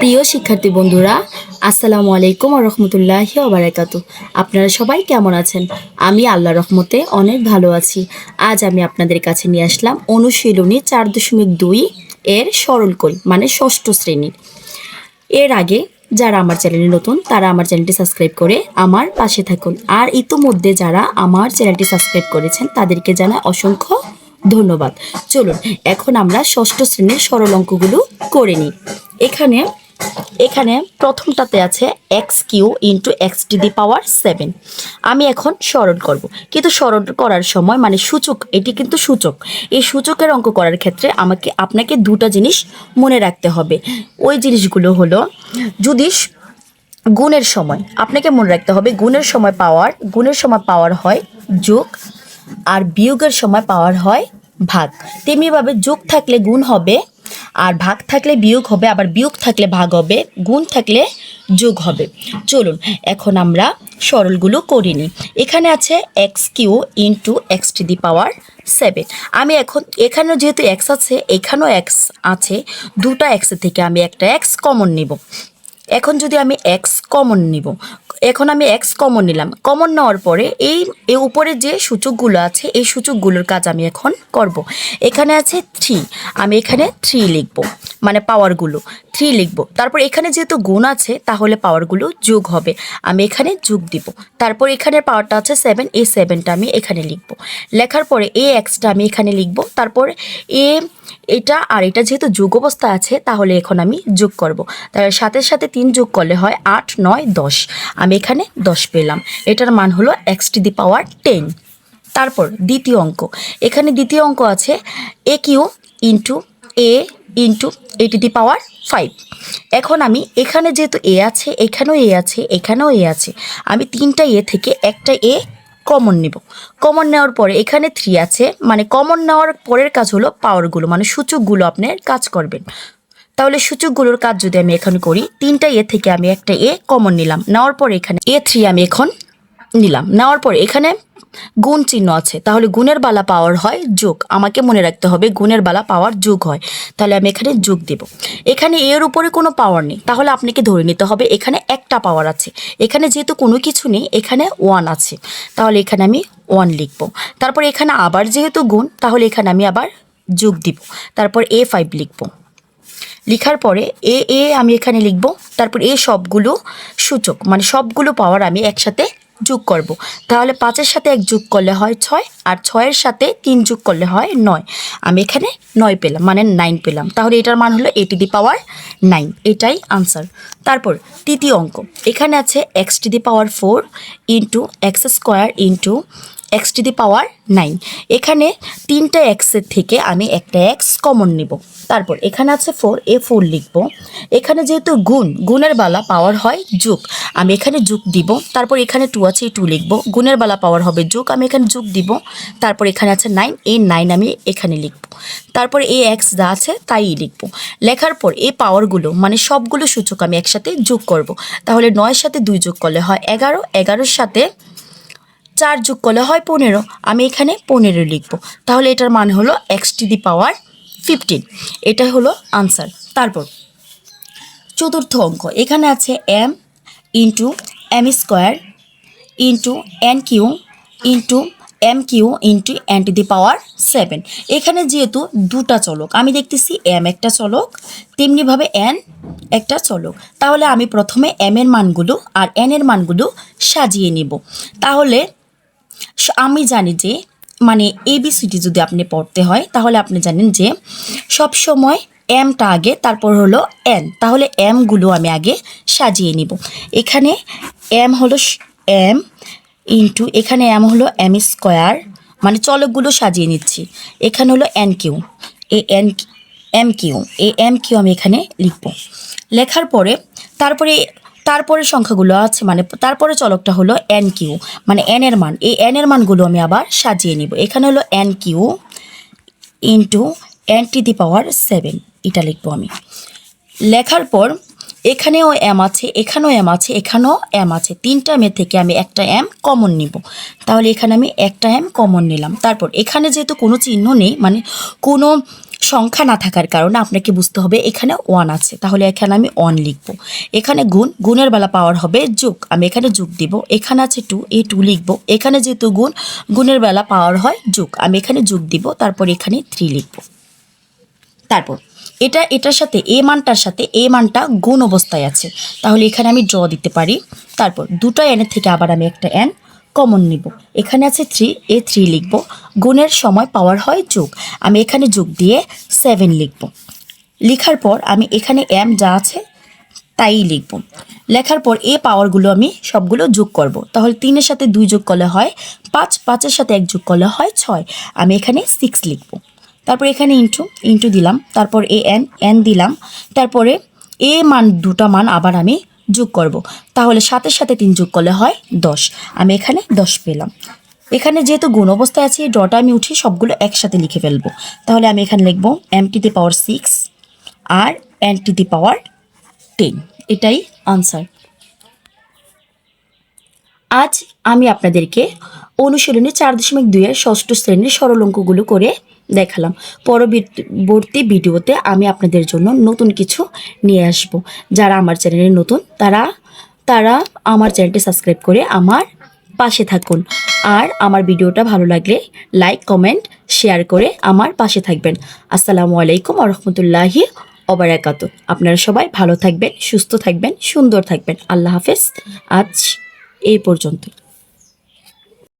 প্রিয় শিক্ষার্থী বন্ধুরা, আসসালামু আলাইকুম রহমতুল্লাহি ওবারাকাতু আপনারা সবাই কেমন আছেন? আমি আল্লাহ রহমতে অনেক ভালো আছি। আজ আমি আপনাদের কাছে নিয়ে আসলাম অনুশীলনী চার দশমিক দুই এর সরলকল মানে ষষ্ঠ শ্রেণির এর আগে যারা আমার চ্যানেলে নতুন, তারা আমার চ্যানেলটি সাবস্ক্রাইব করে আমার পাশে থাকুন। আর ইতোমধ্যে যারা আমার চ্যানেলটি সাবস্ক্রাইব করেছেন, তাদেরকে জানাই অসংখ্য ধন্যবাদ। চলুন, এখন আমরা ষষ্ঠ শ্রেণির সরল অঙ্কগুলো করে নিই। এখানে এখানে প্রথমটাতে আছে x cube into x to the power seven আমি এখন স্মরণ করব। কিন্তু স্মরণ করার সময় মানে সূচক, এটি কিন্তু সূচক। এই সূচকের অঙ্ক করার ক্ষেত্রে আমাকে, আপনাকে দুটো জিনিস মনে রাখতে হবে। ওই জিনিসগুলো হলো, যদি গুণের সময়, আপনাকে মনে রাখতে হবে, গুণের সময় পাওয়ার, গুণের সময় পাওয়ার হয় যোগ, আর বিয়োগের সময় পাওয়ার হয় ভাগ। তেমনিভাবে যোগ থাকলে গুণ হবে আর ভাগ থাকলে বিয়োগ হবে, আবার বিয়োগ থাকলে ভাগ হবে, গুণ থাকলে যোগ হবে। চলুন, এখন আমরা সরলগুলো করে নিই। এখানে আছে x cube into x to the power seven আমি এখন, এখানেও যেহেতু এক্স আছে, এখানেও এক্স আছে, দুটো এক্সের থেকে আমি একটা এক্স কমন নিব। এখন যদি আমি এক্স কমন নিব এখন আমি এক্স কমন নিলাম। কমন নেওয়ার পরে এই উপরে যে সূচকগুলো আছে, এই সূচকগুলোর কাজ আমি এখন করব। এখানে আছে থ্রি আমি এখানে থ্রি লিখব মানে পাওয়ারগুলো থ্রি লিখব। তারপর এখানে যেহেতু গুণ আছে, তাহলে পাওয়ারগুলো যোগ হবে। আমি এখানে যোগ দিব। তারপর এখানে পাওয়ারটা আছে সেভেন এই সেভেনটা আমি এখানে লিখব। লেখার পরে এ এক্সটা আমি এখানে লিখব। তারপর এ, এটা আর এটা যেহেতু যোগ অবস্থা আছে, তাহলে এখন আমি যোগ করব। তার সাথে সাথে তিন যোগ করলে হয় আট, নয়, দশ। আমি এখানে দশ পেলাম। এটার মান হলো x to the power ten তারপর দ্বিতীয় অঙ্ক। এখানে দ্বিতীয় অঙ্ক আছে a cube into a into a to the power five এখন আমি এখানে যেহেতু এ আছে, এখানেও এ আছে, এখানেও এ আছে, আমি তিনটা এ থেকে একটা এ কমন নিব। কমন নেওয়ার পরে এখানে থ্রি আছে মানে কমন নেওয়ার পরের কাজ হলো পাওয়ারগুলো মানে সূচকগুলো আপনার কাজ করবেন। তাহলে সূচকগুলোর কাজ যদি আমি এখন করি, তিনটা এ থেকে আমি একটা এ কমন নিলাম। নেওয়ার পরে এখানে এ থ্রি আমি এখন নিলাম। নেওয়ার পরে এখানে গুণ চিহ্ন আছে। তাহলে গুণের বালা পাওয়ার হয় যোগ। আমাকে মনে রাখতে হবে গুণের বালা পাওয়ার যোগ হয়। তাহলে আমি এখানে যোগ দেব। এখানে এর উপরে কোনো পাওয়ার নেই। তাহলে আপনাকে ধরে নিতে হবে এখানে একটা পাওয়ার আছে। এখানে যেহেতু কোনো কিছু নেই, এখানে ওয়ান আছে। তাহলে এখানে আমি ওয়ান লিখব। তারপর এখানে আবার যেহেতু গুণ, তাহলে এখানে আমি আবার যোগ দিব। তারপর এ ফাইভ লিখব। লেখার পরে এ এ আমি এখানে লিখব, তারপর এ সবগুলো সূচক মানে সবগুলো পাওয়ার আমি একসাথে যোগ করব। তাহলে পাঁচের সাথে এক যোগ করলে হয় ছয়, আর ছয়ের সাথে তিন যোগ করলে হয় নয়। আমি এখানে নয় পেলাম মানে নাইন পেলাম। তাহলে এটার মান হলো a to the power nine এটাই আনসার তারপর তৃতীয় অঙ্ক, এখানে আছে x to the power four into x square into x to the power nine এখানে তিনটা এক্সের থেকে আমি একটা এক্স কমন নিব। তারপর এখানে আছে ফোর এ ফোর লিখব। এখানে যেহেতু গুণ, গুণের বালা পাওয়ার হয় যোগ। আমি এখানে যোগ দিব। তারপর এখানে টু আছে টু লিখব। গুণের বালা পাওয়ার হবে যোগ। আমি এখানে যোগ দিব। তারপর এখানে আছে নাইন এই নাইন আমি এখানে লিখব। তারপর এই এক্স যা আছে তাই লিখব। লেখার পর এই পাওয়ারগুলো মানে সবগুলো সূচক আমি একসাথে যোগ করব। তাহলে নয়ের সাথে দুই যোগ করলে হয় এগারো। এগারোর সাথে চার যোগ করলে হয় পনেরো। আমি এখানে পনেরো লিখব। তাহলে এটার মান হলো x to the power fifteen এটা হলো আনসার তারপর, চতুর্থ অঙ্ক। এখানে আছে m into m square into n cube into m cube into n to the power seven এখানে যেহেতু দুটা চলক, আমি দেখতেছি এম একটা চলক তেমনিভাবে এন একটা চলক। তাহলে আমি প্রথমে এম এর মানগুলো আর এন এর মানগুলো সাজিয়ে নিব। তাহলে আমি জানি যে মানে এবিসিডি যদি আপনি পড়তে হয়, তাহলে আপনি জানেন যে সব সময় এমটা আগে, তারপর হলো এন তাহলে এমগুলো আমি আগে সাজিয়ে নিব। এখানে এম হলো এম ইন্টু এখানে এম হলো এম স্কোয়ার মানে চলকগুলো সাজিয়ে নিচ্ছি। এখানে হলো এন কিউ এ এন এম কিউ এ এম কিউ আমি এখানে লিখব। লেখার পরে, তারপরে তারপরে সংখ্যাগুলো আছে মানে তারপরে চলকটা হলো এন কিউ মানে এন এর মান। এই এন এর মানগুলো আমি আবার সাজিয়ে নিব। এখানে হলো n cube into n to the power seven এটা লিখব আমি। লেখার পর এখানেও এম আছে, এখানেও এম আছে, এখানেও এম আছে। তিনটা মে থেকে আমি একটা এম কমন নিব। তাহলে এখানে আমি একটা এম কমন নিলাম। তারপর এখানে যেহেতু কোনো চিহ্ন নেই মানে কোনো সংখ্যা না থাকার কারণে আপনাকে বুঝতে হবে এখানে ওয়ান আছে। তাহলে এখানে আমি ওয়ান লিখব। এখানে গুণ, গুণের বেলা পাওয়ার হবে যোগ। আমি এখানে যোগ দিব। এখানে আছে টু এই টু লিখব। এখানে যেহেতু গুণ, গুণের বেলা পাওয়ার হয় যোগ। আমি এখানে যোগ দিব, তারপর এখানে থ্রি লিখব। তারপর, এটা, এটার সাথে, এ মানটার সাথে, এ মানটা গুণ অবস্থায় আছে। তাহলে এখানে আমি ড্র দিতে পারি। তারপর, দুটো এনের থেকে আবার আমি একটা এন কমন নিব। এখানে আছে থ্রি এ থ্রি লিখব। গুণের সময় পাওয়ার হয় যোগ। আমি এখানে যোগ দিয়ে সেভেন লিখব। লেখার পর আমি এখানে এম যা আছে, তাই লিখব। লেখার পর এ পাওয়ারগুলো আমি সবগুলো যোগ করব। তাহলে তিনের সাথে দুই যোগ করলে হয় পাঁচ পাঁচের সাথে এক যোগ করলে হয় ছয়। আমি এখানে সিক্স লিখব। তারপর এখানে ইন্টু ইন্টু দিলাম। তারপর এ এন এন দিলাম। তারপরে এ মান, দুটা মান আবার আমি যোগ করব। তাহলে সাতের সাথে তিন যোগ করলে হয় দশ। আমি এখানে দশ পেলাম। এখানে যেহেতু গুণ অবস্থায় আছে ডটা আমি উঠিয়ে সবগুলো একসাথে লিখে ফেলব। তাহলে আমি এখানে লিখব the power six R n to the power ten এটাই আনসার আজ আমি আপনাদেরকে অনুশীলনী চার দশমিক দুইয়ের ষষ্ঠ শ্রেণির সরল অঙ্কগুলো করে দেখালাম। পরবর্তী ভিডিওতে আমি আপনাদের জন্য নতুন কিছু নিয়ে আসব। যারা আমার চ্যানেলে নতুন, তারা তারা আমার চ্যানেলটি সাবস্ক্রাইব করে আমার পাশে থাকুন। আর আমার ভিডিওটা ভালো লাগলে লাইক, কমেন্ট, শেয়ার করে আমার পাশে থাকবেন। আসসালামু আলাইকুম রহমতুল্লাহি অবরাকাত আপনারা সবাই ভালো থাকবেন, সুস্থ থাকবেন, সুন্দর থাকবেন। আল্লাহ হাফেজ। আজ এই পর্যন্ত